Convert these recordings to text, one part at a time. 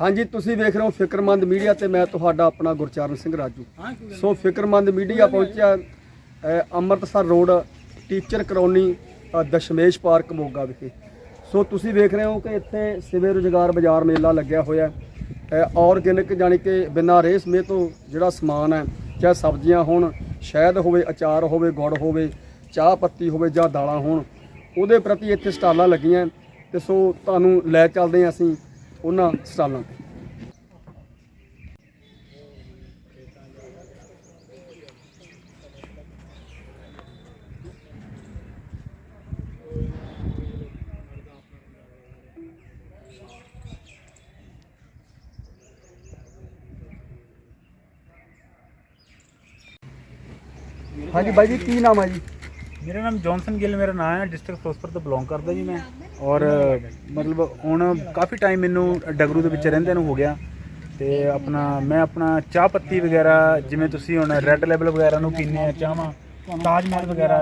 ਹਾਂਜੀ, ਤੁਸੀਂ ਵੇਖ ਰਹੇ ਹੋ ਫਿਕਰਮੰਦ ਮੀਡੀਆ ਤੇ ਮੈਂ ਤੁਹਾਡਾ ਆਪਣਾ ਗੁਰਚਰਨ ਸਿੰਘ ਰਾਜੂ। ਸੋ ਫਿਕਰਮੰਦ ਮੀਡੀਆ ਪਹੁੰਚਿਆ Amritsar road, teacher colony Dashmesh park Moga ਵਿਖੇ। ਸੋ ਤੁਸੀਂ ਵੇਖ ਰਹੇ ਹੋ ਕਿ ਇੱਥੇ ਸਿਵੇ ਰੁਜ਼ਗਾਰ ਬਾਜ਼ਾਰ ਮੇਲਾ ਲੱਗਿਆ ਹੋਇਆ ਹੈ। ਆਰਗੈਨਿਕ ਜਾਨੀ ਕਿ ਬਿਨਾਂ ਰੇਹ ਸਮੇ ਤੋਂ ਜਿਹੜਾ ਸਮਾਨ ਹੈ, ਚਾਹੇ ਸਬਜ਼ੀਆਂ ਹੋਣ, ਸ਼ਹਿਦ ਹੋਵੇ, ਅਚਾਰ ਹੋਵੇ, ਗੁੜ ਹੋਵੇ, ਚਾਹ ਪੱਤੀ ਹੋਵੇ ਜਾਂ ਦਾਲਾਂ ਹੋਣ, ਉਹਦੇ ਪ੍ਰਤੀ ਇੱਥੇ ਸਟਾਲਾਂ ਲੱਗੀਆਂ ਤੇ ਸੋ ਤੁਹਾਨੂੰ ਲੈ ਚੱਲਦੇ ਹਾਂ ਅਸੀਂ ਉਹਨਾਂ ਸਟਾਲਾਂ ਤੇ। ਹਾਂਜੀ ਬਾਈ ਜੀ ਕੀ ਨਾਮ ਹੈ ਜੀ? ਮੇਰਾ ਨਾਮ ਜੌਨਸਨ ਗਿੱਲ ਮੇਰਾ ਨਾਮ ਹੈ ਡਿਸਟ੍ਰਿਕਟ ਫਿਰੋਜ਼ਪੁਰ ਤੋਂ ਬਿਲੋਂਗ ਕਰਦਾ ਜੀ ਮੈਂ। ਔਰ ਮਤਲਬ ਹੁਣ ਕਾਫੀ ਟਾਈਮ ਮੈਨੂੰ ਡਗਰੂ ਦੇ ਵਿੱਚ ਰਹਿੰਦੇ ਨੂੰ ਹੋ ਗਿਆ। ਤੇ ਆਪਣਾ ਮੈਂ ਆਪਣਾ ਚਾਹ ਪੱਤੀ ਵਗੈਰਾ ਜਿਵੇਂ ਤੁਸੀਂ ਹੁਣ ਰੈੱਡ ਲੈਬਲ ਵਗੈਰਾ ਨੂੰ ਪੀਂਦੇ ਆ ਚਾਹਾਂ ਤਾਜ ਮਹਿਲ ਵਗੈਰਾ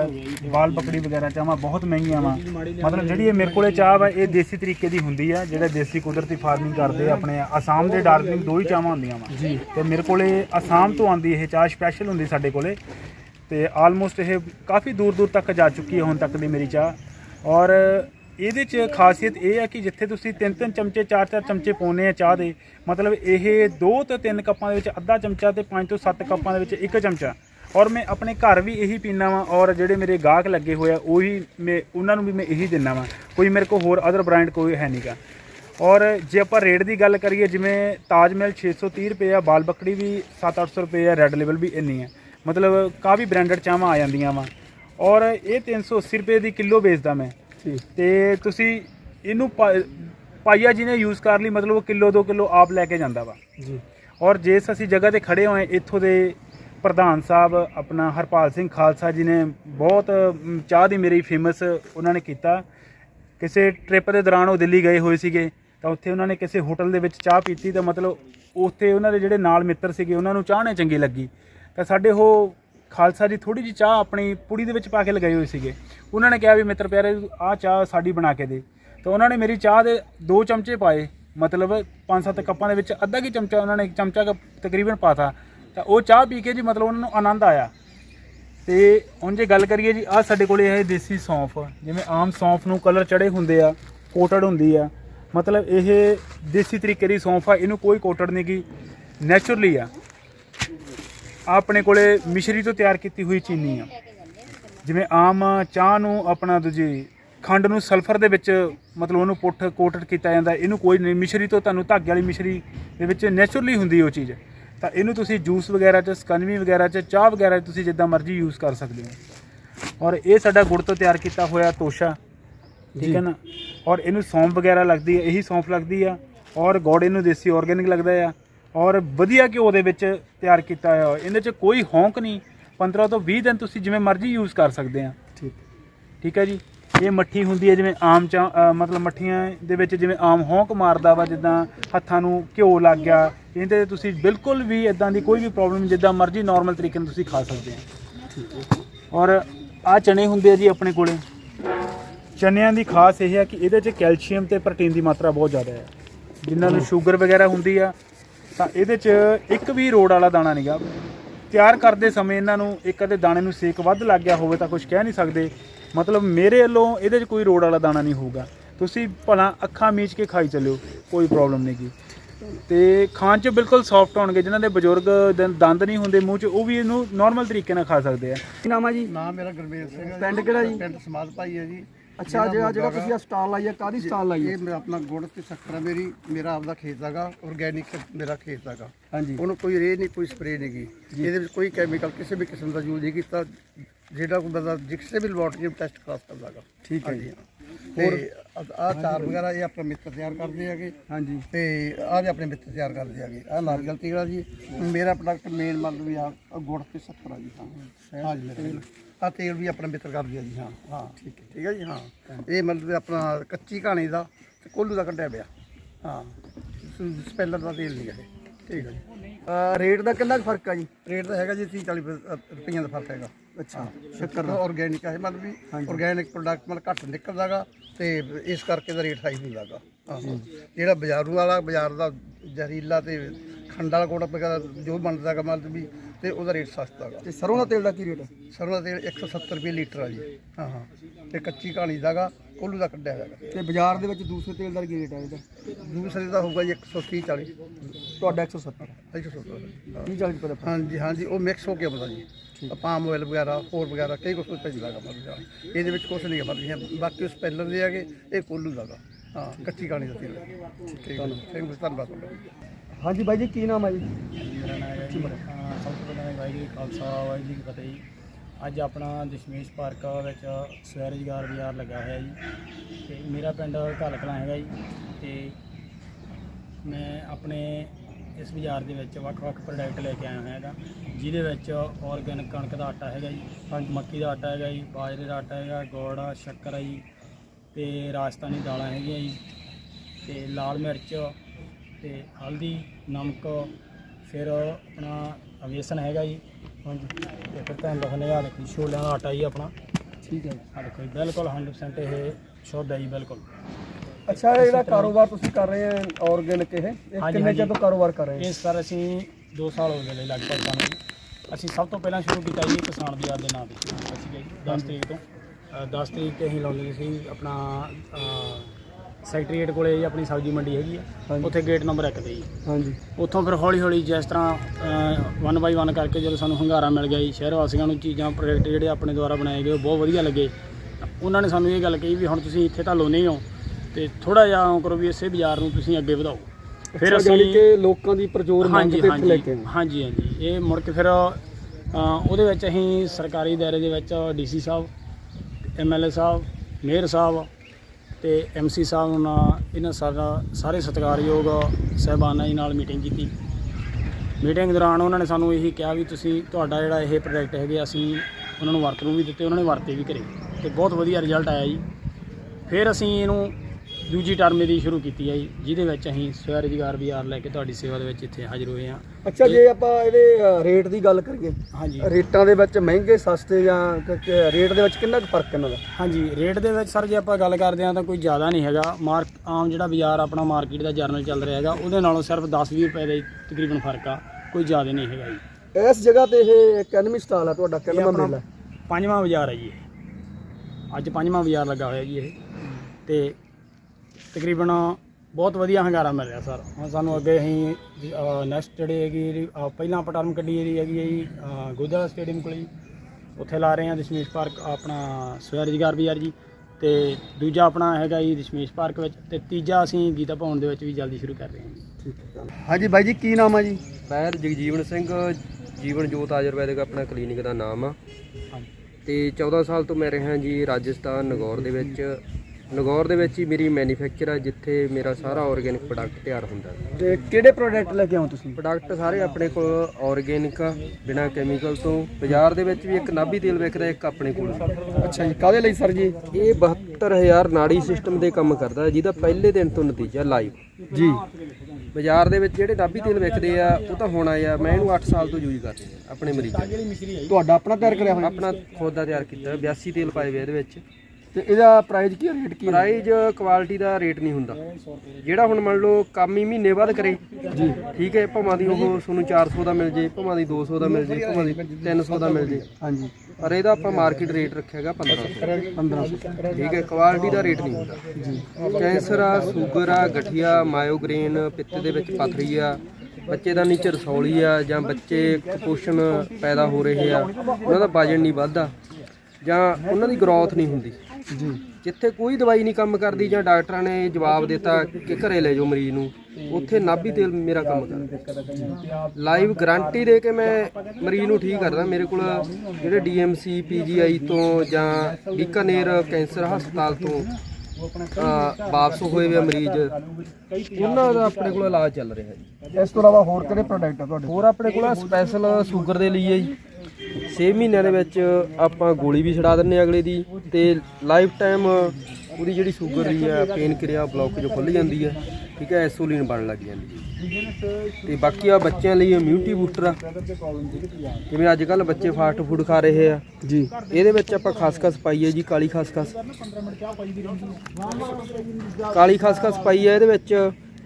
ਵਾਲ ਬੱਕੜੀ ਵਗੈਰਾ ਚਾਹਾਂ ਬਹੁਤ ਮਹਿੰਗੀਆਂ ਵਾ। ਮਤਲਬ ਜਿਹੜੀ ਇਹ ਮੇਰੇ ਕੋਲੇ ਚਾਹ ਵਾ ਇਹ ਦੇਸੀ ਤਰੀਕੇ ਦੀ ਹੁੰਦੀ ਆ ਜਿਹੜਾ ਦੇਸੀ ਕੁਦਰਤੀ ਫਾਰਮਿੰਗ ਕਰਦੇ ਆਪਣੇ ਆਸਾਮ ਦੇ ਡਾਰਜਲਿੰਗ ਦੋ ਹੀ ਚਾਹਾਂ ਹੁੰਦੀਆਂ ਵਾ। ਤੇ ਮੇਰੇ ਕੋਲੇ ਆਸਾਮ ਤੋਂ ਆਂਦੀ ਇਹ ਚਾਹ ਸਪੈਸ਼ਲ ਹੁੰਦੀ ਸਾਡੇ ਕੋਲੇ। ਤੇ ਆਲਮੋਸਟ ਇਹ ਕਾਫੀ ਦੂਰ ਦੂਰ ਤੱਕ ਜਾ ਚੁੱਕੀ ਹੈ, ਹੁਣ ਤੱਕ ਦੀ ਮੇਰੀ ਚਾਹ। ਔਰ ਇਹਦੇ 'ਚ ਖਾਸੀਅਤ ਇਹ ਹੈ ਕਿ ਜਿੱਥੇ ਤੁਸੀਂ ਤਿੰਨ ਤਿੰਨ ਚਮਚੇ, ਚਾਰ ਚਾਰ ਚਮਚੇ ਪਾਉਨੇ ਆ ਚਾਹ ਦੇ, ਮਤਲਬ ਇਹ ਦੋ ਤੋਂ ਤਿੰਨ ਕੱਪਾਂ ਦੇ ਵਿੱਚ, ਅੱਧਾ ਚਮਚਾ ਤੇ ਪੰਜ ਤੋਂ ਸੱਤ ਕੱਪਾਂ ਦੇ ਵਿੱਚ ਇੱਕ ਚਮਚਾ। ਔਰ ਮੈਂ ਆਪਣੇ ਘਰ ਵੀ ਇਹੀ ਪੀਣਾ ਵਾਂ, ਔਰ ਜਿਹੜੇ ਮੇਰੇ ਗਾਹਕ ਲੱਗੇ ਹੋਏ ਆ, ਉਹੀ ਮੈਂ, ਉਹਨਾਂ ਨੂੰ ਵੀ ਮੈਂ ਇਹੀ ਦਿੰਦਾ ਵਾਂ, ਕੋਈ ਮੇਰੇ ਕੋਲ ਹੋਰ ਅਦਰ ਬ੍ਰਾਂਡ ਕੋਈ ਹੈ ਨਹੀਂਗਾ ਔਰ ਜੇ ਆਪਾਂ ਰੇਟ ਦੀ ਗੱਲ ਕਰੀਏ, ਜਿਵੇਂ ਤਾਜ ਮਹਿਲ 630 ਰੁਪਏ ਆ, ਬਾਲ ਬੱਕੜੀ ਵੀ 7-800 ਰੁਪਏ ਆ ਰੈੱਡ ਲੈਵਲ ਵੀ ਇੰਨੀ ਹੈ ਮਤਲਬ ਕਾਫੀ ਬ੍ਰਾਂਡਡ ਚਾਹਾਂ ਆ ਜਾਂਦੀਆਂ ਵਾ। ਔਰ ਇਹ 380 ਰੁਪਏ ਦੀ ਕਿਲੋ ਵੇਚਦਾ ਮੈਂ। ਤੇ ਤੁਸੀਂ ਇਹਨੂੰ ਪਾਈਆ ਜਿਹਨੇ ਯੂਜ਼ ਕਰ ਲਈ ਮਤਲਬ ਉਹ ਕਿਲੋ 2 ਕਿਲੋ ਆਪ ਲੈ ਕੇ ਜਾਂਦਾ ਵਾ। ਜੀ। ਔਰ ਜਿਸ ਅਸੀਂ ਜਗ੍ਹਾ ਤੇ ਖੜੇ ਹੋਏ ਇੱਥੋਂ ਦੇ ਪ੍ਰਧਾਨ ਸਾਹਿਬ ਆਪਣਾ ਹਰਪਾਲ ਸਿੰਘ ਖਾਲਸਾ ਜੀ ਨੇ ਬਹੁਤ ਚਾਹ ਦੀ ਮੇਰੀ ਫੇਮਸ ਉਹਨਾਂ ਨੇ ਕੀਤਾ। ਕਿਸੇ ਟ੍ਰਿਪ ਦੇ ਦੌਰਾਨ ਉਹ ਦਿੱਲੀ ਗਏ ਹੋਏ ਸੀਗੇ ਤਾਂ ਉੱਥੇ ਉਹਨਾਂ ਨੇ ਕਿਸੇ ਹੋਟਲ ਦੇ ਵਿੱਚ ਚਾਹ ਪੀਤੀ ਤਾਂ ਮਤਲਬ ਉੱਥੇ ਉਹਨਾਂ ਦੇ ਜਿਹੜੇ ਨਾਲ ਮਿੱਤਰ ਸੀਗੇ ਉਹਨਾਂ ਨੂੰ ਚਾਹ ਨੇ ਚੰਗੀ ਲੱਗੀ। ਤਾਂ ਸਾਡੇ ਉਹ ਖਾਲਸਾ ਜੀ ਥੋੜੀ ਜਿਹੀ ਚਾਹ ਆਪਣੀ ਪੁੜੀ ਦੇ ਵਿੱਚ ਪਾ ਕੇ ਲਗਾਏ ਹੋਏ ਸੀਗੇ। ਉਹਨਾਂ ਨੇ ਕਿਹਾ ਵੀ ਮਿੱਤਰ ਪਿਆਰੇ, ਆਹ ਚਾਹ ਸਾਡੀ ਬਣਾ ਕੇ ਦੇ। ਤਾਂ ਉਹਨਾਂ ਨੇ ਮੇਰੀ ਚਾਹ ਦੇ ਦੋ ਚਮਚੇ ਪਾਏ, ਮਤਲਬ ਪੰਜ ਸੱਤ ਕੱਪਾਂ ਦੇ ਵਿੱਚ ਅੱਧਾ ਕੀ ਚਮਚਾ ਉਹਨਾਂ ਨੇ ਇੱਕ ਚਮਚਾ ਕੁ ਤਕਰੀਬਨ ਪਾਤਾ। ਤਾਂ ਉਹ ਚਾਹ ਪੀ ਕੇ ਜੀ ਮਤਲਬ ਉਹਨਾਂ ਨੂੰ ਆਨੰਦ ਆਇਆ। ਤੇ ਹੁਣ ਜੇ ਗੱਲ ਕਰੀਏ ਜੀ ਆ ਸਾਡੇ ਕੋਲੇ ਹੈ ਦੇਸੀ ਸੌਂਫ, ਜਿਵੇਂ ਆਮ ਸੌਂਫ ਨੂੰ ਕਲਰ ਚੜੇ ਹੁੰਦੇ ਆ ਕੋਟਡ ਹੁੰਦੀ ਆ। ਮਤਲਬ ਇਹ ਦੇਸੀ ਤਰੀਕੇ ਦੀ ਸੌਂਫ ਆ, ਇਹਨੂੰ ਕੋਈ ਕੋਟਡ ਨਹੀਂ ਗੀ ਨੇਚਰਲੀ ਆ। ਆਪਣੇ ਕੋਲੇ ਮਿਸ਼ਰੀ ਤੋਂ ਤਿਆਰ ਕੀਤੀ ਹੋਈ ਚੀਨੀ ਆ। ਜਿਵੇਂ ਆਮ ਚਾਹ ਨੂੰ ਆਪਣਾ ਦੂਜੀ ਖੰਡ ਨੂੰ ਸਲਫਰ ਦੇ ਵਿੱਚ ਮਤਲਬ ਉਹਨੂੰ ਪੁੱਠ ਕੋਟਡ ਕੀਤਾ ਜਾਂਦਾ ਇਹਨੂੰ ਕੋਈ ਨਹੀਂ ਮਿਸ਼ਰੀ ਤੋਂ ਤੁਹਾਨੂੰ ਧਾਗੇ ਵਾਲੀ ਮਿਸ਼ਰੀ ਦੇ ਵਿੱਚ ਨੇਚਰਲੀ ਹੁੰਦੀ ਉਹ ਚੀਜ਼। ਤਾਂ ਇਹਨੂੰ ਤੁਸੀਂ ਜੂਸ ਵਗੈਰਾ ਚ ਸਕਨਵੀ ਵਗੈਰਾ ਚ ਚਾਹ ਵਗੈਰਾ 'ਚ ਤੁਸੀਂ ਜਿੱਦਾਂ ਮਰਜ਼ੀ ਯੂਜ਼ ਕਰ ਸਕਦੇ ਹੋ। ਔਰ ਇਹ ਸਾਡਾ ਗੁੜ ਤੋਂ ਤਿਆਰ ਕੀਤਾ ਹੋਇਆ ਤੋਸ਼ਾ ਠੀਕ ਹੈ ਨਾ? ਔਰ ਇਹਨੂੰ ਸੌਂਫ ਵਗੈਰਾ ਲੱਗਦੀ ਹੈ ਇਹੀ ਸੌਂਫ ਲੱਗਦੀ ਆ। ਔਰ ਗੁੜ ਇਹਨੂੰ ਦੇਸੀ ਆਰਗੈਨਿਕ ਲੱਗਦਾ ਆ। ਔਰ ਵਧੀਆ ਘਿਓ ਦੇ ਵਿੱਚ ਤਿਆਰ ਕੀਤਾ ਹੋਇਆ ਇਹਦੇ 'ਚ ਕੋਈ ਹੌਂਕ ਨਹੀਂ। 15 ਤੋਂ 20 ਦਿਨ ਤੁਸੀਂ ਜਿਵੇਂ ਮਰਜ਼ੀ ਯੂਜ਼ ਕਰ ਸਕਦੇ ਆ। ਠੀਕ। ਠੀਕ ਹੈ ਜੀ? ਇਹ ਮੱਠੀ ਹੁੰਦੀ ਹੈ ਜਿਵੇਂ ਆਮ ਚਾ ਅ, ਮਤਲਬ ਮੱਠੀਆਂ ਦੇ ਵਿੱਚ ਜਿਵੇਂ ਆਮ ਹੌਂਕ ਮਾਰਦਾ ਵਾ ਜਿੱਦਾਂ ਹੱਥਾਂ ਨੂੰ ਘਿਓ ਲੱਗ ਗਿਆ। ਇਹਦੇ ਤੇ ਤੁਸੀਂ ਬਿਲਕੁਲ ਵੀ ਇਦਾਂ ਦੀ ਕੋਈ ਵੀ ਪ੍ਰੋਬਲਮ ਜਿੱਦਾਂ ਮਰਜ਼ੀ ਨਾਰਮਲ ਤਰੀਕੇ ਨਾਲ ਤੁਸੀਂ ਖਾ ਸਕਦੇ ਆ। ਔਰ ਆ ਚਨੇ ਹੁੰਦੇ ਆ ਜੀ ਆਪਣੇ ਕੋਲੇ। ਚਨਿਆਂ ਦੀ ਖਾਸ ਇਹ ਹੈ ਕਿ ਇਹਦੇ 'ਚ ਕੈਲਸ਼ੀਅਮ ਤੇ ਪ੍ਰੋਟੀਨ ਦੀ ਮਾਤਰਾ ਬਹੁਤ ਜ਼ਿਆਦਾ ਹੈ। ਜਿਨ੍ਹਾਂ ਨੂੰ ਸ਼ੂਗਰ ਵਗੈਰਾ ਹੁੰਦੀ ਆ ਤਾਂ ਇਹਦੇ 'ਚ ਇੱਕ ਵੀ ਰੋਡ ਵਾਲਾ ਦਾਣਾ ਨਹੀਂਗਾ ਤਿਆਰ ਕਰਦੇ ਸਮੇਂ ਇਹਨਾਂ ਨੂੰ ਇੱਕ ਅਦੇ ਦਾਣੇ ਨੂੰ ਸੇਕ ਵੱਧ ਲੱਗ ਗਿਆ ਹੋਵੇ ਤਾਂ ਕੁਝ ਕਹਿ ਨਹੀਂ ਸਕਦੇ। ਮਤਲਬ ਮੇਰੇ ਵੱਲੋਂ ਇਹਦੇ 'ਚ ਕੋਈ ਰੋਡ ਵਾਲਾ ਦਾਣਾ ਨਹੀਂ ਹੋਊਗਾ। ਤੁਸੀਂ ਭਲਾ ਅੱਖਾਂ ਮੀਚ ਕੇ ਖਾਈ ਚੱਲਿਓ ਕੋਈ ਪ੍ਰੋਬਲਮ ਨਹੀਂ ਗੀ। ਤੇ ਖਾਣ 'ਚ ਬਿਲਕੁਲ ਸੌਫਟ ਹੋਣਗੇ ਜਿਨ੍ਹਾਂ ਦੇ ਬਜ਼ੁਰਗ ਦੰ- ਦੰਦ ਨਹੀਂ ਹੁੰਦੇ ਮੂੰਹ 'ਚ ਉਹ ਵੀ ਇਹਨੂੰ ਨਾਰਮਲ ਤਰੀਕੇ ਨਾਲ ਖਾ ਸਕਦੇ ਆ। ਕੀ ਨਾਮ ਜੀ? ਨਾਮ ਮੇਰਾ ਗੁਰਮੇਲ ਸਿੰਘ ਹੈ ਪਿੰਡ ਕਿਹੜਾ ਜੀ? ਪਿੰਡ ਸਮਾਦ ਭਾਈ ਹੈ ਜੀ। ਅੱਛਾ ਜਿਹੜਾ ਜਿਹੜਾ ਤੁਸੀਂ ਆ ਸਟਾਲ ਲਾਈ ਹੈ ਕਾਦੀ ਸਟਾਲ ਲਾਈ ਹੈ? ਇਹ ਮੇਰਾ ਆਪਣਾ ਗੁੜ ਤੇ ਸ਼ੱਕਰ ਹੈ ਮੇਰੀ ਮੇਰਾ ਆਪਦਾ ਖੇਤ ਹੈਗਾ ਆਰਗੈਨਿਕ ਮੇਰਾ ਖੇਤ ਹੈਗਾ। ਹਾਂਜੀ। ਉਹਨੂੰ ਕੋਈ ਰੇ ਨਹੀਂ ਕੋਈ ਸਪਰੇ ਨਹੀਂ ਗੀ। ਇਹਦੇ ਵਿੱਚ ਕੋਈ ਕੈਮੀਕਲ ਕਿਸੇ ਵੀ ਕਿਸਮ ਦਾ ਯੂਜ਼ ਨਹੀਂ ਕੀਤਾ। ਜਿਹੜਾ ਕੋਈ ਬੰਦਾ ਜਿਕਸੇ ਵੀ ਲੈਬੋਰਟਰੀ ਟੈਸਟ ਕਰਾ ਸਕਦਾ ਹੈਗਾ। ਠੀਕ ਹੈ ਜੀ। ਤੇ ਆ ਚਾਰ ਵਗੈਰਾ ਇਹ ਆਪਣਾ ਮਿੱਤਰ ਤਿਆਰ ਕਰਦੇ ਹੈਗੇ। ਹਾਂਜੀ। ਤੇ ਆਹ ਜੇ ਆਪਣੇ ਮਿੱਤਰ ਤਿਆਰ ਕਰਦੇ ਹੈਗੇ। ਆ ਨਾਰੀਅਲ ਆ ਜੀ। ਮੇਰਾ ਪ੍ਰੋਡਕਟ ਮੇਨ ਵੀ ਆ ਗੁੜ ਤੇ ਸ਼ੱਕਰ ਆ ਜੀ। ਹਾਂ ਹਾਂ ਜੀ ਮੇਰਾ ਆ ਤੇਲ ਵੀ ਆਪਣਾ ਮਿੱਤਰ ਕਰਦੇ ਆ ਜੀ ਹਾਂ ਹਾਂ। ਠੀਕ ਹੈ ਠੀਕ ਹੈ ਜੀ ਹਾਂ। ਇਹ ਮਤਲਬ ਆਪਣਾ ਕੱਚੀ ਕਹਾਣੀ ਦਾ ਤੇ ਕੋਲੂ ਦਾ ਕੱਢਿਆ ਪਿਆ। ਹਾਂ। ਸਪੈਲਰ ਦਾ ਤੇਲ ਨਹੀਂ ਹੈ। ਠੀਕ ਹੈ ਜੀ। ਰੇਟ ਦਾ ਕਿੰਨਾ ਫ਼ਰਕ ਆ ਜੀ? ਰੇਟ ਤਾਂ ਹੈਗਾ ਜੀ 30 40 ਰੁਪਈਆਂ ਦਾ ਫ਼ਰਕ ਹੈਗਾ। ਅੱਛਾ। ਸ਼ੱਕਰ ਦਾ। ਆਰਗੈਨਿਕ ਹੈ ਮਤਲਬ ਵੀ ਆਰਗੈਨਿਕ ਪ੍ਰੋਡਕਟ ਮਤਲਬ ਘੱਟ ਨਿਕਲਦਾਗਾ ਤੇ ਇਸ ਕਰਕੇ ਦਾ ਰੇਟ ਹਾਈ ਹੁੰਦਾਗਾ। ਜਿਹੜਾ ਬਾਜ਼ਾਰੂ ਵਾਲਾ ਬਾਜ਼ਾਰ ਦਾ ਜ਼ਹਿਰੀਲਾ ਤੇ ਖੰਡ ਵਾਲਾ ਕੋੜਾ ਵਗੈਰਾ ਜੋ ਬਣਦਾ ਹੈਗਾ ਮਤਲਬ ਵੀ ਤੇ ਉਹਦਾ ਰੇਟ ਸਸਤਾ ਹੈਗਾ। ਤੇ ਸਰੋਂ ਦਾ ਤੇਲ ਦਾ ਕੀ ਰੇਟ ਹੈ? ਸਰੋਂ ਦਾ ਤੇਲ 170 ਰੁਪਏ ਲੀਟਰ ਆ ਜੀ। ਹਾਂ ਹਾਂ। ਤੇ ਕੱਚੀ ਕਹਾਣੀ ਦਾਗਾ ਕੋਲੂ ਦਾ ਕੱਢਿਆ ਹੈਗਾ। ਤੇ ਬਾਜ਼ਾਰ ਦੇ ਵਿੱਚ ਦੂਸਰੇ ਤੇਲ ਦਾ ਕੀ ਰੇਟ ਹੈ ਇਹਦਾ? ਦੂਸਰੇ ਦਾ ਹੋਊਗਾ ਜੀ 130 40 ਤੁਹਾਡਾ 170 170 30 40 ਰੁਪਏ ਹਾਂਜੀ ਹਾਂਜੀ। ਉਹ ਮਿਕਸ ਹੋ ਕੇ ਆਉਂਦਾ ਜੀ। ਪਾਮ ਆਇਲ ਵਗੈਰਾ ਹੋਰ ਵਗੈਰਾ ਕਈ ਕੁਝ ਪੈਂਦਾ ਹੈਗਾ ਮਤਲਬ ਇਹਦੇ ਵਿੱਚ ਕੁਝ ਨਹੀਂ ਹੈ ਬਾਕੀ ਉਸ ਪੈਲਰ ਦੇ ਹੈਗੇ ਇਹ ਕੋਲੂ ਦਾਗਾ ਹਾਂ ਕੱਚੀ ਕਹਾਣੀ ਦਾ ਤੇਲ। ਠੀਕ ਹੈ ਥੈਂਕ ਯੂ ਧੰਨਵਾਦ ਤੁਹਾਡਾ। ਹਾਂਜੀ ਬਾਈ ਜੀ ਕੀ ਨਾਮ ਹੈ ਜੀ? ਮੇਰਾ ਨਾਮ ਹੈ ਜੀ ਅਹ ਸਭ ਤੋਂ ਪਹਿਲਾਂ ਵਾਹਿਗੁਰੂ ਜੀ ਕਾ ਖਾਲਸਾ ਵਾਹਿਗੁਰੂ ਜੀ ਕੀ ਫਤਿਹ ਜੀ। ਅੱਜ ਆਪਣਾ ਦਸ਼ਮੇਸ਼ ਪਾਰਕ ਵਿੱਚ ਸਵੈ ਰੁਜ਼ਗਾਰ ਬਾਜ਼ਾਰ ਲੱਗਾ ਹੋਇਆ ਜੀ। ਤੇ ਮੇਰਾ ਪਿੰਡ ਘੱਲ ਕਲਾਂ ਹੈਗਾ ਜੀ। ਤੇ ਮੈਂ ਆਪਣੇ ਇਸ ਬਾਜ਼ਾਰ ਦੇ ਵਿੱਚ ਵੱਖ-ਵੱਖ ਪ੍ਰੋਡਕਟ ਲੈ ਕੇ ਆਇਆ ਹੋਇਆ ਹੈਗਾ। ਜਿਹਦੇ ਵਿੱਚ ਆਰਗੈਨਿਕ ਕਣਕ ਦਾ ਆਟਾ ਹੈਗਾ ਜੀ ਮੱਕੀ ਦਾ ਆਟਾ ਹੈਗਾ ਜੀ ਬਾਜਰੇ ਦਾ ਆਟਾ ਹੈਗਾ ਗੁੜ ਆ ਸ਼ੱਕਰ ਆ ਜੀ। ਤੇ ਰਾਜਸਥਾਨੀ ਦਾਲਾਂ ਹੈਗੀਆਂ ਜੀ। ਤੇ ਲਾਲ ਮਿਰਚ ਤੇ ਹਲਦੀ ਨਮਕ ਫਿਰ ਆਪਣਾ ਵੇਸਣ ਹੈਗਾ ਜੀ। ਹਾਂਜੀ। ਤੇ ਫਿਰ ਤੁਹਾਨੂੰ ਦਿਖਾਉਂਦੇ ਆ ਦੇਖੋ ਛੋਲਿਆਂ ਦਾ ਆਟਾ ਜੀ ਆਪਣਾ। ਠੀਕ ਹੈ ਆ ਦੇਖੋ ਜੀ ਬਿਲਕੁਲ 100% ਇਹ ਸ਼ੁੱਧ ਹੈ ਜੀ ਬਿਲਕੁਲ। ਅੱਛਾ ਇਹ ਜਿਹੜਾ ਕਾਰੋਬਾਰ ਤੁਸੀਂ ਕਰ ਰਹੇ ਹੋ ਆਰਗੈਨਿਕ ਇਹ ਇਹ ਹਾਂਜੀ, ਕਿੰਨੇ ਚਿਰ ਹਾਂਜੀ। ਤੋਂ ਕਾਰੋਬਾਰ ਕਰ ਰਹੇ ਹੋ? ਇਸ ਸਰ ਅਸੀਂ 2 ਸਾਲ ਹੋ ਗਏ ਲਗਭਗ ਸਾਨੂੰ ਜੀ। ਅਸੀਂ ਸਭ ਤੋਂ ਪਹਿਲਾਂ ਸ਼ੁਰੂ ਕੀਤਾ ਜੀ ਕਿਸਾਨ ਬਾਜ਼ਾਰ ਦੇ ਨਾਂ ਤੇ। ਅਸੀਂ ਗਏ 10 ਤਰੀਕ ਤੋਂ। ਅ, 10 ਤਰੀਕ ਤੇ ਅਸੀਂ ਲਾਉਂਦੇ ਸੀ ਆਪਣਾ ਸੈਕਟਰੀਏਟ ਕੋਲੇ ਜੀ ਆਪਣੀ ਸਬਜ਼ੀ ਮੰਡੀ ਹੈਗੀ ਆ। ਉੱਥੇ ਗੇਟ ਨੰਬਰ 1 ਤੇ ਜੀ। ਹਾਂਜੀ। ਉੱਥੋਂ ਫਿਰ ਹੌਲੀ ਹੌਲੀ ਜਿਸ ਤਰ੍ਹਾਂ ਵਨ ਬਾਈ ਵਨ ਕਰਕੇ ਜਦੋਂ ਸਾਨੂੰ ਹੰਗਾਰਾ ਮਿਲ ਗਿਆ ਜੀ ਸ਼ਹਿਰ ਵਾਸੀਆਂ ਨੂੰ ਚੀਜ਼ਾਂ ਪ੍ਰੋਡਕਟ ਜਿਹੜੇ ਆਪਣੇ ਦੁਆਰਾ ਬਣਾਏ ਗਏ ਉਹ ਬਹੁਤ ਵਧੀਆ ਲੱਗੇ। ਉਹਨਾਂ ਨੇ ਸਾਨੂੰ ਇਹ ਗੱਲ ਕਹੀ ਵੀ ਹੁਣ ਤੁਸੀਂ ਇੱਥੇ ਤਾਂ ਲਾਉਂਦੇ ਹੋ ਤੇ ਥੋੜਾ ਜਿਹਾ ਉਹ ਕਰੋ ਵੀ ਇਸੇ ਬਾਜ਼ਾਰ ਨੂੰ ਤੁਸੀਂ ਅੱਗੇ ਵਧਾਓ। ਫਿਰ ਅਸੀਂ ਕਿ ਲੋਕਾਂ ਦੀ ਪ੍ਰਜੋਰ ਮੰਗ ਤੇ ਇੱਥੇ ਲੈ ਹਾਂਜੀ ਕੇ ਹਾਂਜੀ ਹਾਂਜੀ। ਇਹ ਮੁੜ ਕੇ ਫਿਰ ਉਹਦੇ ਵਿੱਚ ਅਸੀਂ ਸਰਕਾਰੀ ਦਾਇਰੇ ਦੇ ਵਿੱਚ DC sahib MLA sahib mayor sahib ਤੇ ਐਮਸੀ ਸਾਹਿਬ ਨਾਲ ਇਹਨਾਂ ਸਾਰਾ ਸਾਰੇ ਸਤਿਕਾਰਯੋਗ ਸਹਿਬਾਨਾਂ ਜੀ ਨਾਲ ਮੀਟਿੰਗ ਕੀਤੀ। ਮੀਟਿੰਗ ਦੌਰਾਨ ਉਹਨਾਂ ਨੇ ਸਾਨੂੰ ਇਹੀ ਕਿਹਾ ਵੀ ਤੁਸੀਂ ਤੁਹਾਡਾ ਜਿਹੜਾ ਇਹ ਪ੍ਰੋਜੈਕਟ ਹੈਗੇ ਅਸੀਂ ਉਹਨਾਂ ਨੂੰ ਵਰਤ ਨੂੰ ਵੀ ਦਿੱਤੇ, ਉਹਨਾਂ ਨੇ ਵਰਤੇ ਵੀ ਕਰੇ ਤੇ ਬਹੁਤ ਵਧੀਆ ਰਿਜ਼ਲਟ ਆਇਆ ਜੀ। ਫਿਰ ਅਸੀਂ ਇਹਨੂੰ ਦੂਜੀ ਟਰਮ ਦੀ ਸ਼ੁਰੂ ਕੀਤੀ ਹੈ ਜੀ ਜਿਹਦੇ ਵਿੱਚ ਅਸੀਂ ਸਵੈ ਰੁਜ਼ਗਾਰ ਬਾਜ਼ਾਰ ਲੈ ਕੇ ਤੁਹਾਡੀ ਸੇਵਾ ਦੇ ਵਿੱਚ ਇੱਥੇ ਹਾਜ਼ਰ ਹੋਏ ਹਾਂ। ਅੱਛਾ ਜੇ ਆਪਾਂ ਇਹਦੇ ਅ, ਰੇਟ ਦੀ ਗੱਲ ਕਰੀਏ ਹਾਂਜੀ। ਰੇਟਾਂ ਦੇ ਵਿੱਚ ਮਹਿੰਗੇ ਸਸਤੇ ਜਾਂ ਕ- ਕ- ਰੇਟ ਦੇ ਵਿੱਚ ਕਿੰਨਾ ਕੁ ਫ਼ਰਕ ਇਹਨਾਂ ਦਾ? ਹਾਂਜੀ ਰੇਟ ਦੇ ਵਿੱਚ ਸਰ ਜੇ ਆਪਾਂ ਗੱਲ ਕਰਦੇ ਹਾਂ ਤਾਂ ਕੋਈ ਜ਼ਿਆਦਾ ਨਹੀਂ ਹੈਗਾ। ਮਾਰਕ ਆਮ ਜਿਹੜਾ ਬਾਜ਼ਾਰ ਆਪਣਾ ਮਾਰਕੀਟ ਦਾ ਜਰਨਲ ਚੱਲ ਰਿਹਾ ਹੈਗਾ ਉਹਦੇ ਨਾਲੋਂ ਸਿਰਫ 10-20 ਰੁਪਏ ਦਾ ਹੀ ਤਕਰੀਬਨ ਫ਼ਰਕ ਆ ਕੋਈ ਜ਼ਿਆਦਾ ਨਹੀਂ ਹੈਗਾ ਜੀ। ਇਸ ਜਗ੍ਹਾ ਤੇ ਇਹ ਅਕੈਡਮੀ ਸਟਾਲ ਹੈ ਤੁਹਾਡਾ ਇਹ ਕਿੰਨਾ ਆਪਣਾ ਮੇਲਾ? ਪੰਜਵਾਂ ਬਾਜ਼ਾਰ ਹੈ ਜੀ ਇਹ। ਅੱਜ ਪੰਜਵਾਂ ਬਾਜ਼ਾਰ ਲੱਗਾ ਹੋਇਆ ਜੀ ਇਹ। ਤੇ ਤਕਰੀਬਨ ਬਹੁਤ ਵਧੀਆ ਹੰਗਾਰਾ ਮਿਲ ਰਿਹਾ ਸਰ। ਹੁਣ ਸਾਨੂੰ ਅੱਗੇ ਅਸੀਂ ਨੈਕਸਟ ਜਿਹੜੇ ਹੈਗੀ ਅਹ, ਪਹਿਲਾਂ ਆਪਾਂ ਟਰਮ ਕੱਢੀ ਜਿਹੜੀ ਹੈਗੀ ਹੈ ਜੀ ਗੋਦਾ ਸਟੇਡੀਅਮ ਕੋਲ ਜੀ ਉੱਥੇ ਲਾ ਰਹੇ ਹਾਂ ਦਸ਼ਮੇਸ਼ ਪਾਰਕ ਆਪਣਾ ਸਵੈ ਰੁਜ਼ਗਾਰ ਬਾਜ਼ਾਰ ਜੀ ਤੇ ਦੂਜਾ ਆਪਣਾ ਹੈਗਾ ਜੀ ਦਸ਼ਮੇਸ਼ ਪਾਰਕ ਵਿੱਚ ਤੇ ਤੀਜਾ ਅਸੀਂ ਗੀਤਾ ਭਵਨ ਦੇ ਵਿੱਚ ਵੀ ਜਲਦੀ ਸ਼ੁਰੂ ਕਰ ਰਹੇ ਹਾਂ ਜੀ। ਹਾਂਜੀ ਬਾਈ ਜੀ ਕੀ ਨਾਮ ਹੈ ਜੀ? ਮੈਂ ਜਗਜੀਵਨ ਸਿੰਘ ਜੀਵਨ ਜੋਤ ਆਯੁਰਵੈਦਿਕ ਆਪਣਾ ਕਲੀਨਿਕ ਦਾ ਨਾਮ ਆ। ਹਾਂਜੀ। ਤੇ 14 ਸਾਲ ਤੋਂ ਮੈਂ ਰਿਹਾ ਜੀ ਰਾਜਸਥਾਨ ਨਗੌਰ ਦੇ ਵਿੱਚ। ਨਗੌਰ ਦੇ ਵਿੱਚ ਹੀ ਮੇਰੀ ਮੈਨੂਫੈਕਚਰ ਆ ਜਿੱਥੇ ਮੇਰਾ ਸਾਰਾ ਆਰਗੈਨਿਕ ਪ੍ਰੋਡਕਟ ਤਿਆਰ ਹੁੰਦਾ ਹੈ। ਤੇ ਕਿਹੜੇ ਪ੍ਰੋਡਕਟ ਲੈ ਕੇ ਆਉਂ ਤੁਸੀਂ? ਪ੍ਰੋਡਕਟ ਸਾਰੇ ਆਪਣੇ ਕੋਲ ਆਰਗੈਨਿਕ ਆ ਬਿਨਾ ਕੈਮੀਕਲ ਤੋਂ। ਬਾਜ਼ਾਰ ਦੇ ਵਿੱਚ ਵੀ ਇੱਕ ਨਾਭੀ ਤੇਲ ਵਿਕਦਾ ਇੱਕ ਆਪਣੇ ਕੋਲ। ਅੱਛਾ ਜੀ ਕਾਹਦੇ ਲਈ ਸਰ ਜੀ? ਇਹ 72000 ਨਾੜੀ ਸਿਸਟਮ ਦੇ ਕੰਮ ਕਰਦਾ ਜਿਹਦਾ ਪਹਿਲੇ ਦਿਨ ਤੋਂ ਨਤੀਜਾ ਲਾਈਵ ਜੀ। ਬਾਜ਼ਾਰ ਦੇ ਵਿੱਚ ਜਿਹੜੇ ਨਾਭੀ ਤੇਲ ਵਿਕਦੇ ਆ ਉਹ ਤਾਂ ਹੁਣ ਆਇਆ ਮੈਂ ਇਹਨੂੰ 8 ਸਾਲ ਤੋਂ ਯੂਜ਼ ਕਰ ਰਿਹਾ ਆਪਣੇ ਮਰੀਜ਼ਾਂ। ਤੁਹਾਡਾ ਆਪਣਾ ਤਿਆਰ ਕਰਿਆ ਹੋਇਆ ਆਪਣਾ ਖੁਦ ਦਾ ਤਿਆਰ ਕੀਤਾ 82 ਤੇਲ ਪਾਏ ਹੋਏ ਇਹਦੇ ਵਿੱਚ। ਤੇ ਇਹਦਾ ਪ੍ਰਾਈਸ ਕੀ ਰੇਟ ਕੀ ਹੈ ਪ੍ਰਾਈਜ਼ ਕੁਆਲਿਟੀ ਦਾ ਰੇਟ ਨਹੀਂ ਹੁੰਦਾ। ਜਿਹੜਾ ਹੁਣ ਮੰਨ ਲਓ ਕੰਮ ਹੀ ਮਹੀਨੇ ਬਾਅਦ ਕਰੇ ਜੀ। ਠੀਕ ਹੈ ਭਾਵਾਂ ਦੀ ਉਹ ਤੁਹਾਨੂੰ 400 ਦਾ ਮਿਲ ਜੇ ਭਾਵਾਂ ਦੀ 200 ਦਾ ਮਿਲ ਜੇ ਭਾਵਾਂ ਦੀ 300 ਦਾ ਮਿਲ ਜੇ। ਹਾਂਜੀ। ਪਰ ਇਹਦਾ ਆਪਾਂ ਮਾਰਕੀਟ ਰੇਟ ਰੱਖਿਆਗਾ 1500 1500 ਠੀਕ ਹੈ ਕੁਆਲਿਟੀ ਦਾ ਰੇਟ ਨਹੀਂ ਹੁੰਦਾ। ਕੈਂਸਰ ਆ ਸ਼ੂਗਰ ਆ ਗਠੀਆ ਮਾਇਓਗ੍ਰੇਨ ਪਿੱਤੇ ਦੇ ਵਿੱਚ ਪਥਰੀ ਆ ਬੱਚੇ ਦਾ ਨੀਚੇ ਰਸੌਲੀ ਆ ਜਾਂ ਬੱਚੇ ਕੁਪੋਸ਼ਣ ਪੈਦਾ ਹੋ ਰਹੇ ਆ ਉਹਨਾਂ ਦਾ ਵਜਨ ਨਹੀਂ ਵੱਧਦਾ ਜਾਂ ਉਹਨਾਂ ਦੀ ਗਰੋਥ ਨਹੀਂ ਹੁੰਦੀ। ਜੀ। ਜਿੱਥੇ ਕੋਈ ਦਵਾਈ ਨਹੀਂ ਕੰਮ ਕਰਦੀ ਜਾਂ ਡਾਕਟਰਾਂ ਨੇ ਜਵਾਬ ਦਿੱਤਾ ਕਿ ਘਰੇ ਲੈ ਜਾਓ ਮਰੀਜ਼ ਨੂੰ ਉੱਥੇ ਨਾਭੀ ਤੇਲ ਮੇਰਾ ਕੰਮ ਕਰਦਾ ਲਾਈਵ ਗਾਰੰਟੀ ਦੇ ਕੇ ਮੈਂ ਮਰੀਜ਼ ਨੂੰ ਠੀਕ ਕਰਦਾ। ਮੇਰੇ ਕੋਲ ਜਿਹੜੇ ਡੀਐਮਸੀ ਪੀਜੀਆਈ ਤੋਂ ਜਾਂ ਬੀਕਾਨੇਰ ਕੈਂਸਰ ਹਸਪਤਾਲ ਤੋਂ ਵਾਪਸ ਹੋਏ ਵੇ ਮਰੀਜ਼ ਉਹਨਾਂ ਦਾ ਆਪਣੇ ਕੋਲ ਇਲਾਜ ਚੱਲ ਰਿਹਾ ਜੀ। ਇਸ ਤੋਂ ਇਲਾਵਾ ਹੋਰ ਕਿਹੜੇ ਪ੍ਰੋਡਕਟ ਆ ਤੁਹਾਡੇ? ਹੋਰ ਆਪਣੇ ਕੋਲ ਸਪੈਸ਼ਲ ਸ਼ੂਗਰ ਦੇ ਲਈ ਹੈ ਜੀ। 6 ਮਹੀਨਿਆਂ ਦੇ ਵਿੱਚ ਆਪਾਂ ਗੋਲੀ ਵੀ ਛਡਾ ਦਿੰਨੇ ਅਗਲੇ ਦੀ ਤੇ ਲਾਈਫ ਟਾਈਮ ਉਹਦੀ ਜਿਹੜੀ ਸ਼ੂਗਰ ਦੀ ਹੈ ਪੇਨ ਕਿਰਿਆ ਬਲੌਕ ਜੋ ਖੁੱਲ ਜਾਂਦੀ ਹੈ। ਠੀਕ ਹੈ ਐਸੋਲਿਨ ਬਣਨ ਲੱਗ ਜਾਂਦੀ ਹੈ। ਤੇ ਬਾਕੀ ਆ ਬੱਚਿਆਂ ਲਈ ਇਮਿਊਨਿਟੀ ਬੂਸਟਰ ਆ। ਜਿਵੇਂ ਅੱਜ ਕੱਲ ਬੱਚੇ ਫਾਸਟ ਫੂਡ ਖਾ ਰਹੇ ਆ। ਜੀ। ਇਹਦੇ ਵਿੱਚ ਆਪਾਂ ਖਸਖਸ ਪਾਈ ਹੈ ਜੀ ਕਾਲੀ ਖਸਖਸ। ਕਾਲੀ ਖਸਖਸ ਪਾਈ ਹੈ ਇਹਦੇ ਵਿੱਚ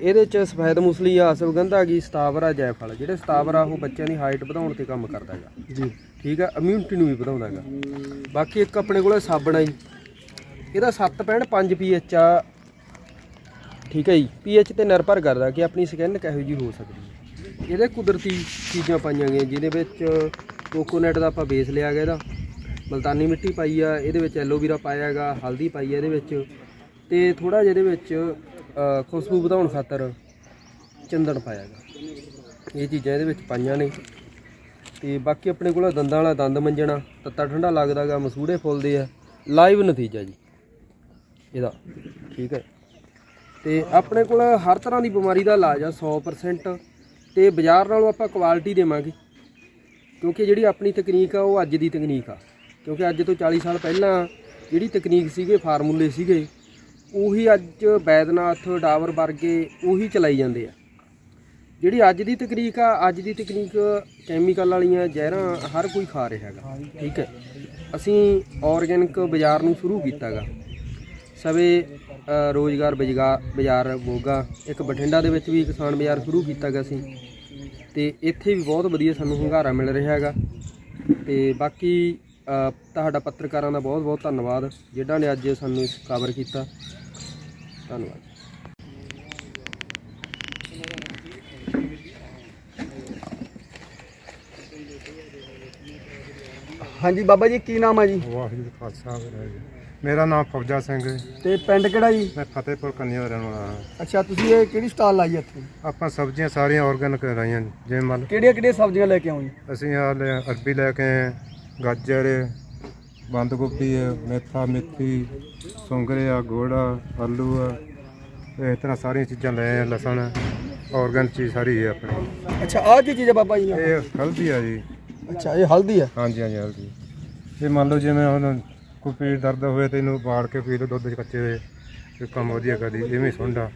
ਇਹਦੇ ਚ ਸਫੈਦ ਮੁਸਲੀ ਆ ਅਸਵਗੰਧਾ ਆ ਗਈ ਸਤਾਵਰ ਜੈਫਲ। ਜਿਹੜੇ ਸਤਾਵਰ ਉਹ ਬੱਚਿਆਂ ਦੀ ਹਾਈਟ ਵਧਾਉਣ ਤੇ ਕੰਮ ਕਰਦਾ ਹੈਗਾ। ਜੀ। ਠੀਕ ਆ? ਇਮਿਊਨਿਟੀ ਨੂੰ ਵੀ ਵਧਾਉਂਦਾ ਹੈਗਾ। ਬਾਕੀ ਇੱਕ ਆਪਣੇ ਕੋਲੇ ਸਾਬਣ ਆ ਜੀ। ਇਹਦਾ 7.5 ਪੀਐਚ ਆ। ਠੀਕ ਹੈ ਜੀ? ਪੀਐਚ ਤੇ ਨਿਰਭਰ ਕਰਦਾ ਕਿ ਆਪਣੀ ਸਕਿਨ ਕਿਹੋ ਜੀ ਹੋ ਸਕਦੀ ਹੈ। ਇਹਦੇ ਕੁਦਰਤੀ ਚੀਜ਼ਾਂ ਪਾਈਆਂ ਗਈਆਂ ਜਿਹਦੇ ਵਿੱਚ ਕੋਕੋਨਟ ਦਾ ਆਪਾਂ ਬੇਸ ਲਿਆ ਗਿਆ ਇਹਦਾ। ਮਲਤਾਨੀ ਮਿੱਟੀ ਪਾਈ ਆ ਇਹਦੇ ਵਿੱਚ ਐਲੋਵੀਰਾ ਪਾਇਆ ਹੈਗਾ ਹਲਦੀ ਪਾਈ ਆ ਇਹਦੇ ਵਿੱਚ। ਤੇ ਥੋੜਾ ਜਿਹੇ ਇਹਦੇ ਵਿੱਚ ਅ, ਖੁਸ਼ਬੂ ਵਧਾਉਣ ਖਾਤਰ ਚੰਦਨ ਪਾਇਆ ਗਾ ਇਹ ਚੀਜ਼ਾਂ ਇਹਦੇ ਵਿੱਚ ਪਾਈਆਂ ਨੇ। ਤੇ ਬਾਕੀ ਆਪਣੇ ਕੋਲ ਦੰਦਾਂ ਵਾਲਾ ਦੰਦ ਮੰਜਣਾ ਤੱਤਾ ਠੰਡਾ ਲੱਗਦਾਗਾ ਮਸੂੜੇ ਫੁੱਲਦੇ ਆ। ਲਾਈਵ ਨਤੀਜਾ ਜੀ। ਇਹਦਾ ਠੀਕ ਹੈ। ਤੇ ਆਪਣੇ ਕੋਲ ਹਰ ਤਰ੍ਹਾਂ ਦੀ ਬਿਮਾਰੀ ਦਾ ਇਲਾਜ ਆ 100% ਤੇ ਬਾਜ਼ਾਰ ਨਾਲੋਂ ਆਪਾਂ ਕੁਆਲਿਟੀ ਦੇਵਾਂਗੇ। ਕਿਉਂਕਿ ਜਿਹੜੀ ਆਪਣੀ ਤਕਨੀਕ ਆ ਉਹ ਅੱਜ ਦੀ ਤਕਨੀਕ ਆ। ਕਿਉਂਕਿ ਅੱਜ ਤੋਂ 40 ਸਾਲ ਪਹਿਲਾਂ ਜਿਹੜੀ ਤਕਨੀਕ ਸੀਗੇ ਫਾਰਮੂਲੇ ਸੀਗੇ ਉਹੀ ਅੱਜ ਬੈਦਨਾਥ ਡਾਵਰ ਵਰਗੇ ਉਹੀ ਚਲਾਈ ਜਾਂਦੇ ਆ। ਜਿਹੜੀ ਅੱਜ ਦੀ ਤਕਨੀਕ ਆ ਅੱਜ ਦੀ ਤਕਨੀਕ ਕੈਮੀਕਲ ਵਾਲੀਆਂ ਜ਼ਹਿਰਾਂ ਹਰ ਕੋਈ ਖਾ ਰਿਹਾ ਹੈਗਾ। ਠੀਕ ਹੈ। ਅਸੀਂ ਆਰਗੈਨਿਕ ਬਾਜ਼ਾਰ ਨੂੰ ਸ਼ੁਰੂ ਕੀਤਾਗਾ। ਸਵੇ ਅ, ਰੋਜ਼ਗਾਰ ਬਾਜ਼ਾਰ ਬਾਜ਼ਾਰ ਮੋਗਾ ਇੱਕ ਬਠਿੰਡਾ ਦੇ ਵਿੱਚ ਵੀ ਕਿਸਾਨ ਬਾਜ਼ਾਰ ਸ਼ੁਰੂ ਕੀਤਾ ਕੀਤਾਗਾ ਅਸੀਂ। ਤੇ ਇੱਥੇ ਵੀ ਬਹੁਤ ਵਧੀਆ ਸਾਨੂੰ ਹੁੰਗਾਰਾ ਮਿਲ ਰਿਹਾ ਹੈਗਾ। ਤੇ ਬਾਕੀ ਤੁਹਾਡਾ ਪੱਤਰਕਾਰਾਂ ਦਾ ਬਹੁਤ ਬਹੁਤ ਧੰਨਵਾਦ। ਜਿਨ੍ਹਾਂ ਨੇ ਅੱਜ ਸਾਨੂੰ ਕਵਰ ਕੀਤਾ। ਧੰਨਵਾਦ। ਹਾਂਜੀ ਬਾਬਾ ਜੀ ਕੀ ਨਾਮ ਆ ਜੀ? ਵਾਹਿਗੁਰੂ ਜੀ ਕਾ ਖਾਲਸਾ ਵਾਹਿਗੁਰੂ ਜੀ ਕੀ ਫਤਿਹ। ਮੇਰਾ ਨਾਮ ਫੌਜਾ ਸਿੰਘ ਹੈ। ਤੇ ਪਿੰਡ ਕਿਹੜਾ ਜੀ? ਮੈਂ ਫਤਿਹਪੁਰ ਕੰਨਿਆ ਦਾ ਰਹਿਣ ਵਾਲਾ ਹਾਂ। ਅੱਛਾ ਤੁਸੀਂ ਇਹ ਕਿਹੜੀ ਸਟਾਲ ਲਾਈ ਆ ਇੱਥੇ? ਆਪਾਂ ਸਬਜ਼ੀਆਂ ਸਾਰੀਆਂ ਆਰਗੈਨਿਕ ਲਾਈਆਂ ਜੀ। ਜਿਵੇਂ ਮੰਨ ਲਓ। ਕਿਹੜੀਆਂ ਕਿਹੜੀਆਂ ਸਬਜ਼ੀਆਂ ਲੈ ਕੇ ਆਉਂ ਜੀ? ਅਸੀਂ ਆ ਲੈ ਅਰਬੀ ਲੈ ਕੇ ਆਏ ਹਾਂ, ਗਾਜਰ ਹੈ, ਬੰਦ ਗੋਭੀ ਹੈ ਮੇਥਾ ਮੇਥੀ ਸੁੰਗਰੇ ਆ ਗੋੜਾ ਆਲੂ ਆ। ਇਹ ਤਰ੍ਹਾਂ ਸਾਰੀਆਂ ਚੀਜ਼ਾਂ ਲੈ ਆਏ ਹਾਂ, ਲਸਣ ਆਰਗੈਨਿਕ ਚੀਜ਼ ਸਾਰੀ ਹੈ ਆਪਣੀ। ਅੱਛਾ ਆਹ ਕੀ ਚੀਜ਼ ਆ ਬਾਬਾ ਜੀ ਇਹ ਹਲਦੀ ਆ ਜੀ। ਅੱਛਾ ਇਹ ਹਲਦੀ ਆ ਹਾਂਜੀ ਹਾਂਜੀ ਹਲਦੀ। ਇਹ ਮੰਨ ਲਓ ਜਿਵੇਂ ਹੁਣ ਕੋਈ ਪੇਟ ਦਰਦ ਹੋਵੇ ਤੇ ਇਹਨੂੰ ਬਾੜ ਕੇ ਪੀ ਲਓ ਦੁੱਧ ਚ ਕੱਚੇ ਦੇ ਇਹ ਕੰਮ ਵਧੀਆ ਕਰਦੀ ਇਵੇਂ ਸੁੰਡਾ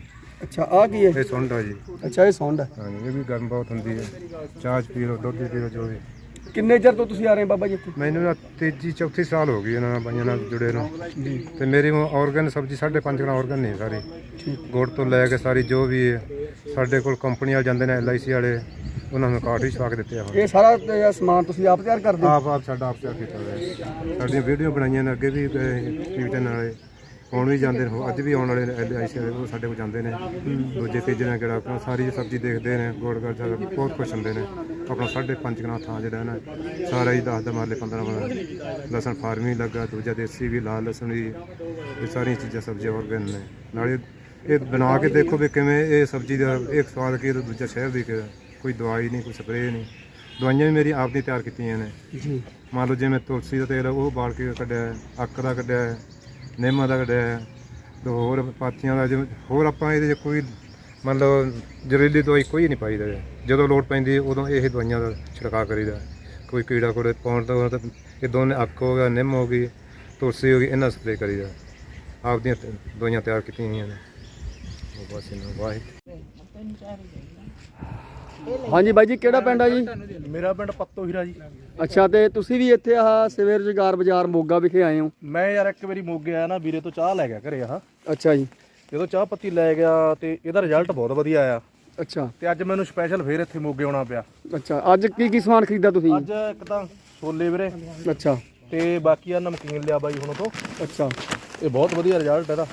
ਅੱਛਾ ਆਹ ਕੀ ਹੈ? ਇਹ ਸੁੰਡਾ ਜੀ। ਅੱਛਾ ਇਹ ਸੌਂਡ ਹੈ ਹਾਂਜੀ ਇਹ ਵੀ ਗਰਮ ਬਹੁਤ ਹੁੰਦੀ ਹੈ। ਚਾਹ 'ਚ ਪੀ ਲਓ ਦੁੱਧ 'ਚ ਪੀ ਲਓ ਜੋ ਵੀ। ਕਿੰਨੇ ਚਿਰ ਤੋਂ ਤੁਸੀਂ ਆ ਰਹੇ ਬਾਬਾ ਜੀ ਇੱਥੇ? ਮੈਨੂੰ ਨਾ ਤੀਜੀ ਚੌਥੀ ਸਾਲ ਹੋ ਗਈ ਇਹਨਾਂ ਨਾਲ ਬਾਈਆਂ ਨਾਲ ਜੁੜੇ ਨੂੰ। ਤੇ ਮੇਰੀ ਆਰਗਨ ਸਬਜ਼ੀ ਸਾਢੇ ਪੰਜ ਗਣਾ ਆਰਗਨ ਨਹੀਂ ਸਾਰੀ। ਗੁੜ ਤੋਂ ਲੈ ਕੇ ਸਾਰੀ ਜੋ ਵੀ ਹੈ ਸਾਡੇ ਕੋਲ ਕੰਪਨੀ ਵਾਲੇ ਜਾਂਦੇ ਨੇ ਐਲਆਈਸੀ ਵਾਲੇ ਉਹਨਾਂ ਨੂੰ ਕਾਰਡ ਵੀ ਛਵਾ ਕੇ ਦਿੱਤੇ ਆ ਹੁਣ। ਇਹ ਸਾਰਾ ਤੇ ਸਮਾਨ ਤੁਸੀਂ ਆਪ ਤਿਆਰ ਕਰਦੇ ਹੋ? ਆਪ ਆਪ ਸਾਡਾ ਆਪ ਤਿਆਰ ਕੀਤਾ ਹੋਇਆ ਸਾਡੀਆਂ ਵੀਡੀਓ ਬਣਾਈਆਂ ਨੇ ਅੱਗੇ ਵੀ ਟੀਵੀ ਚੈਨਲ ਵਾਲੇ। ਹੁਣ ਵੀ ਜਾਂਦੇ ਨੇ ਅੱਜ ਵੀ ਆਉਣ ਵਾਲੇ ਨੇ ਐਲਆਈਸੀ ਵਾਲੇ ਉਹ ਸਾਡੇ ਕੋਲ ਜਾਂਦੇ ਨੇ। ਦੂਜੇ ਤੀਜੇ ਨੇ ਕਿਹੜਾ ਆਪਣਾ ਸਾਰੀ ਸਬਜ਼ੀ ਦੇਖਦੇ ਨੇ ਗੋੜ ਗਾੜ ਸਾਰਾ ਬਹੁਤ ਖੁਸ਼ ਹੁੰਦੇ ਨੇ। ਆਪਣਾ ਸਾਢੇ ਪੰਜ ਗਣਾ ਥਾਂ ਜਿਹੜਾ ਨਾ ਸਾਰਾ ਹੀ 10 ਦਾ ਮਾਰਲੇ 15 ਵਾਲਾ ਲਸਣ ਫਾਰਮੀ ਲੱਗਾ ਦੂਜਾ ਦੇਸੀ ਵੀ ਲਾਲ ਲਸਣ ਵੀ ਇਹ ਸਾਰੀਆਂ ਚੀਜ਼ਾਂ ਸਬਜ਼ੀਆਂ ਆਰਗਨ ਨੇ। ਨਾਲੇ ਇਹ ਬਣਾ ਕੇ ਦੇਖੋ ਵੀ ਕਿਵੇਂ ਇਹ ਸਬਜ਼ੀ ਦਾ ਇੱਕ ਸਵਾਦ ਕੀ ਤੇ ਦੂਜਾ ਸ਼ਹਿਰ ਦੀ ਕਿ ਕੋਈ ਦਵਾਈ ਨਹੀਂ ਕੋਈ ਸਪਰੇਅ ਨਹੀਂ। ਦਵਾਈਆਂ ਵੀ ਮੇਰੀ ਆਪ ਦੀ ਤਿਆਰ ਕੀਤੀਆਂ ਨੇ। ਜੀ। ਮੰਨ ਲਓ ਜਿਵੇਂ ਤੁਲਸੀ ਦਾ ਤੇਲ ਉਹ ਬਾਲ ਕੇ ਕੱਢਿਆ ਅੱਕ ਦਾ ਕੱਢਿਆ ਨਿੰਮ ਦਾ ਕੱਢਿਆ ਤੇ ਹੋਰ ਪਾਤੀਆਂ ਦਾ ਜਿਵੇਂ ਹੋਰ ਆਪਾਂ ਇਹਦੇ 'ਚ ਕੋਈ ਮੰਨ ਲਓ ਜ਼ਹਿਰੀਲੀ ਦਵਾਈ ਕੋਈ ਨਹੀਂ ਪਾਈਦਾ ਹੈ। ਜਦੋਂ ਲੋੜ ਪੈਂਦੀ ਹੈ, ਉਦੋਂ ਇਹ ਦਵਾਈਆਂ ਦਾ ਛਿੜਕਾਅ ਕਰੀਦਾ। ਕੋਈ ਕੀੜਾ ਕੋੜੇ ਪਾਉਣ ਤੋਂ ਤਾਂ ਇਹ ਦੋਨੇ ਅੱਕ ਹੋ ਗਿਆ ਨਿੰਮ ਹੋ ਗਈ ਤੁਲਸੀ ਹੋ ਗਈ ਇਹਨਾਂ ਸਪਰੇਅ ਕਰੀਦਾ। ਆਪਦੀਆਂ ਤ- ਦਵਾਈਆਂ ਤਿਆਰ ਕੀਤੀਆਂ ਹੋਈਆਂ ਨੇ। ਉਹ ਬਸ ਇਹਨਾਂ ਵਾਹਿਗੁਰੂ। ਹਾਂਜੀ ਬਾਈ ਜੀ ਕਿਹੜਾ ਪਿੰਡ ਆ ਜੀ? ਮੇਰਾ ਪਿੰਡ ਪੱਤੋ ਹੀਰਾ ਜੀ। ਅੱਛਾ ਤੇ ਤੁਸੀਂ ਵੀ ਇੱਥੇ ਆਹ ਸਵੇਰ ਰੁਜ਼ਗਾਰ ਬਾਜ਼ਾਰ ਮੋਗਾ ਵਿਖੇ ਆਏ ਹੋ? ਮੈਂ ਯਾਰ ਇੱਕ ਵਾਰੀ ਮੋਗੇ ਆਇਆ ਨਾ ਵੀਰੇ ਤੋਂ ਚਾਹ ਲੈ ਗਿਆ ਘਰੇ ਆਹ। ਅੱਛਾ ਜੀ। ਜਦੋਂ ਚਾਹ ਪੱਤੀ ਲੈ ਗਿਆ ਤੇ ਇਹਦਾ ਰਿਜ਼ਲਟ ਬਹੁਤ ਵਧੀਆ ਆਇਆ। ਅੱਛਾ। ਤੇ ਅੱਜ ਮੈਨੂੰ ਸਪੈਸ਼ਲ ਫੇਰ ਇੱਥੇ ਮੋਗੇ ਆਉਣਾ ਪਿਆ। ਅੱਛਾ ਅੱਜ ਕੀ ਕੀ ਸਮਾਨ ਖਰੀਦਾ ਤੁਸੀਂ? ਅੱਜ ਇੱਕ ਤਾਂ ਛੋਲੇ ਵੀਰੇ। ਅੱਛਾ। ਤੇ ਬਾਕੀ ਆ ਨਮਕੀਨ ਲਿਆ ਬਾਈ ਹੁਣ ਤੋਂ। ਅੱਛਾ। ਇਹ ਬਹੁਤ ਵਧੀਆ ਰਿਜ਼ਲਟ ਇਹਦਾ।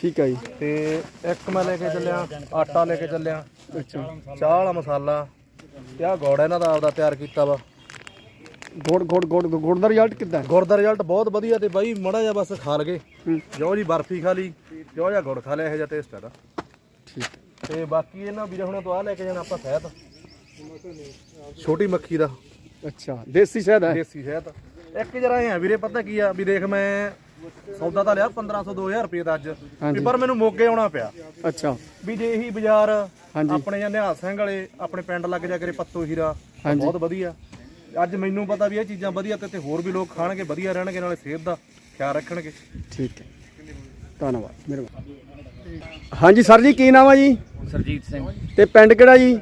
ਠੀਕ ਹੈ ਜੀ। ਤੇ ਇੱਕ ਮੈਂ ਲੈ ਕੇ ਚੱਲਿਆ ਆਟਾ ਲੈ ਕੇ ਚੱਲਿਆ। ਅੱਛਾ ਚਾਹ ਵਾਲਾ ਮਸਾਲਾ। ਤੇ ਆ ਗੋੜ ਇਹਨਾਂ ਦਾ ਆਪਦਾ ਤਿਆਰ ਕੀਤਾ ਵਾ। ਗੁੜ ਗੁੜ ਗੁੜ ਗੁੜ ਦਾ ਰਿਜ਼ਲਟ ਕਿੱਦਾਂ? ਗੁੜ ਦਾ ਰਿਜ਼ਲਟ ਬਹੁਤ ਵਧੀਆ ਤੇ ਬਾਈ ਮੜਾ ਜਿਹਾ ਬਸ ਖਾ ਲਗੇ। ਹੂੰ। ਜੋ ਜੀ ਬਰਫੀ ਖਾ ਲਈ ਜੋ ਜਿਹਾ ਗੁੜ ਖਾ ਲਿਆ ਇਹੋ ਜਿਹਾ ਟੇਸਟ ਇਹਦਾ ਠੀਕ। ਤੇ ਬਾਕੀ ਇਹਨਾਂ ਵੀਰੇ ਹੁਣਾਂ ਤੋਂ ਆ ਲੈ ਕੇ ਜਾਣਾ ਆਪਾਂ ਸ਼ਹਿਦ ਛੋਟੀ ਮੱਖੀ ਦਾ। ਅੱਛਾ ਦੇਸੀ ਸ਼ਹਿਦ ਹੈ? ਦੇਸੀ ਸ਼ਹਿਦ। ਇੱਕ ਜਰਾ ਐ ਵੀਰੇ ਪਤਾ ਕੀ ਆ ਵੀ ਦੇਖ ਮੈਂ ਸੌਦਾ ਤਾਂ ਲਿਆ 1500 2000 ਰੁਪਏ ਦਾ ਅੱਜ। ਵੀ ਪਰ ਮੈਨੂੰ ਮੋਗੇ ਆਉਣਾ ਪਿਆ। ਅੱਛਾ। ਵੀ ਜੇ ਇਹੀ ਬਾਜ਼ਾਰ। ਆਪਣੇ ਜਾਂ ਨਿਹਾਲ ਸਿੰਘ ਵਾਲੇ ਆਪਣੇ ਪਿੰਡ ਲੱਗ ਜਾ ਕਰੇ ਪੱਤੋ ਹੀਰਾ। ਬਹੁਤ ਵਧੀਆ। ਅੱਜ ਮੈਨੂੰ ਪਤਾ ਵੀ ਇਹ ਚੀਜ਼ਾਂ ਵਧੀਆ ਤੇ ਤੇ ਹੋਰ ਵੀ ਲੋਕ ਖਾਣਗੇ ਵਧੀਆ ਰਹਿਣਗੇ ਨਾਲੇ ਸਿਹਤ ਦਾ ਖਿਆਲ ਰੱਖਣਗੇ। ਠੀਕ ਹੈ। ਧੰਨਵਾਦ। ਮਿਹਰਬਾਨੀ। ਹਾਂਜੀ ਸਰ ਜੀ ਕੀ ਨਾਮ ਆ ਜੀ? ਸਰਜੀਤ ਸਿੰਘ। ਤੇ ਪਿੰਡ ਕਿਹੜਾ ਜੀ?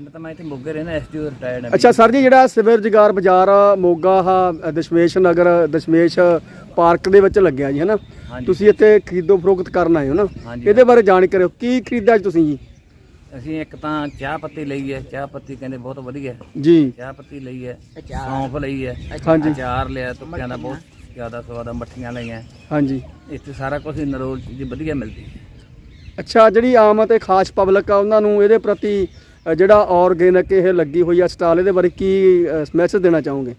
ਪਿੰਡ ਤਾਂ ਮੈਂ ਇੱਥੇ ਮੋਗੇ ਰਹਿੰਦਾ ਐਸਡੀਓ ਰਿਟਾਇਰਡ ਹੈ ਅੱਛਾ ਸਰ ਜੀ ਜਿਹੜਾ ਸਵੇਰ ਰੁਜ਼ਗਾਰ ਬਾਜ਼ਾਰ ਮੋਗਾ ਆ ਦਸ਼ਮੇਸ਼ ਨਗਰ ਦਸ਼ਮੇਸ਼ ਪਾਰਕ ਦੇ ਵਿੱਚ ਲੱਗਿਆ ਜੀ ਹਨਾ। ਤੁਸੀਂ ਇੱਥੇ ਖਰੀਦੋ ਫਰੋਖਤ ਕਰਨ ਆਏ ਹੋ ਨਾ। ਇਹਦੇ ਬਾਰੇ ਜਾਣਕਾਰੀ ਦਿਓ ਕੀ ਖਰੀਦਿਆ ਅੱਜ ਤੁਸੀਂ ਜੀ? ਅਸੀਂ ਇੱਕ ਤਾਂ ਚਾਹ ਪੱਤੀ ਲਈ ਹੈ ਚਾਹ ਪੱਤੀ ਕਹਿੰਦੇ ਬਹੁਤ ਵਧੀਆ। ਜੀ। ਚਾਹ ਪੱਤੀ ਲਈ ਹੈ ਸੌਂਫ ਲਈ ਹੈ ਹਾਂਜੀ। ਅਚਾਰ ਲਿਆ ਤੁੱਕਿਆਂ ਦਾ ਬਹੁਤ ਜ਼ਿਆਦਾ ਸਵਾਦ ਆ ਮੱਠੀਆਂ ਲਈਆਂ। ਹਾਂਜੀ। ਇੱਥੇ ਸਾਰਾ ਕੁਝ ਨਰੋਲ ਚੀਜ਼ ਵਧੀਆ ਮਿਲਦੀ। ਅੱਛਾ ਜਿਹੜੀ ਆਮ ਅਤੇ ਖਾਸ ਪਬਲਿਕ ਆ ਉਹਨਾਂ ਨੂੰ ਇਹਦੇ ਪ੍ਰਤੀ ਜਿਹੜਾ ਆਰਗੇਨਿਕ ਇਹ ਲੱਗੀ ਹੋਈ ਆ ਸਟਾਲ ਇਹਦੇ ਬਾਰੇ ਕੀ ਮੈਸੇਜ ਦੇਣਾ ਚਾਹੋਗੇ?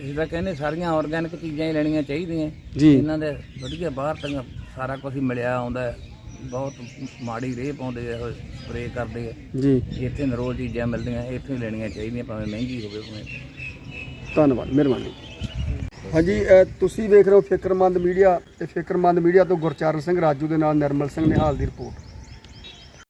ਅਸੀਂ ਤਾਂ ਕਹਿੰਦੇ ਸਾਰੀਆਂ ਆਰਗੈਨਿਕ ਚੀਜ਼ਾਂ ਹੀ ਲੈਣੀਆਂ ਚਾਹੀਦੀਆਂ। ਜੀ। ਇਹਨਾਂ ਦੇ ਵਧੀਆ ਬਾਹਰ ਤੱਕ ਸਾਰਾ ਕੁਝ ਮਿਲਿਆ ਆਉਂਦਾ। ਬਹੁਤ ਮਾੜੀ ਰੇਹ ਪਾਉਂਦੇ ਆ ਸਪਰੇ ਕਰਦੇ ਆ। ਜੀ। ਇੱਥੇ ਨਰੋਲ ਚੀਜ਼ਾਂ ਮਿਲਦੀਆਂ ਇੱਥੇ ਹੀ ਲੈਣੀਆਂ ਚਾਹੀਦੀਆਂ ਭਾਵੇਂ ਮਹਿੰਗੀ ਹੋਵੇ ਭਾਵੇਂ। ਧੰਨਵਾਦ ਮਿਹਰਬਾਨੀ। ਹਾਂਜੀ ਤੁਸੀਂ ਵੇਖ ਰਹੇ ਹੋ ਫਿਕਰਮੰਦ ਮੀਡੀਆ ਤੇ ਫਿਕਰਮੰਦ ਮੀਡੀਆ ਤੋਂ ਗੁਰਚਰਨ ਸਿੰਘ ਰਾਜੂ ਦੇ ਨਾਲ ਨਿਰਮਲ ਸਿੰਘ ਨਿਹਾਲ ਦੀ ਰਿਪੋਰਟ।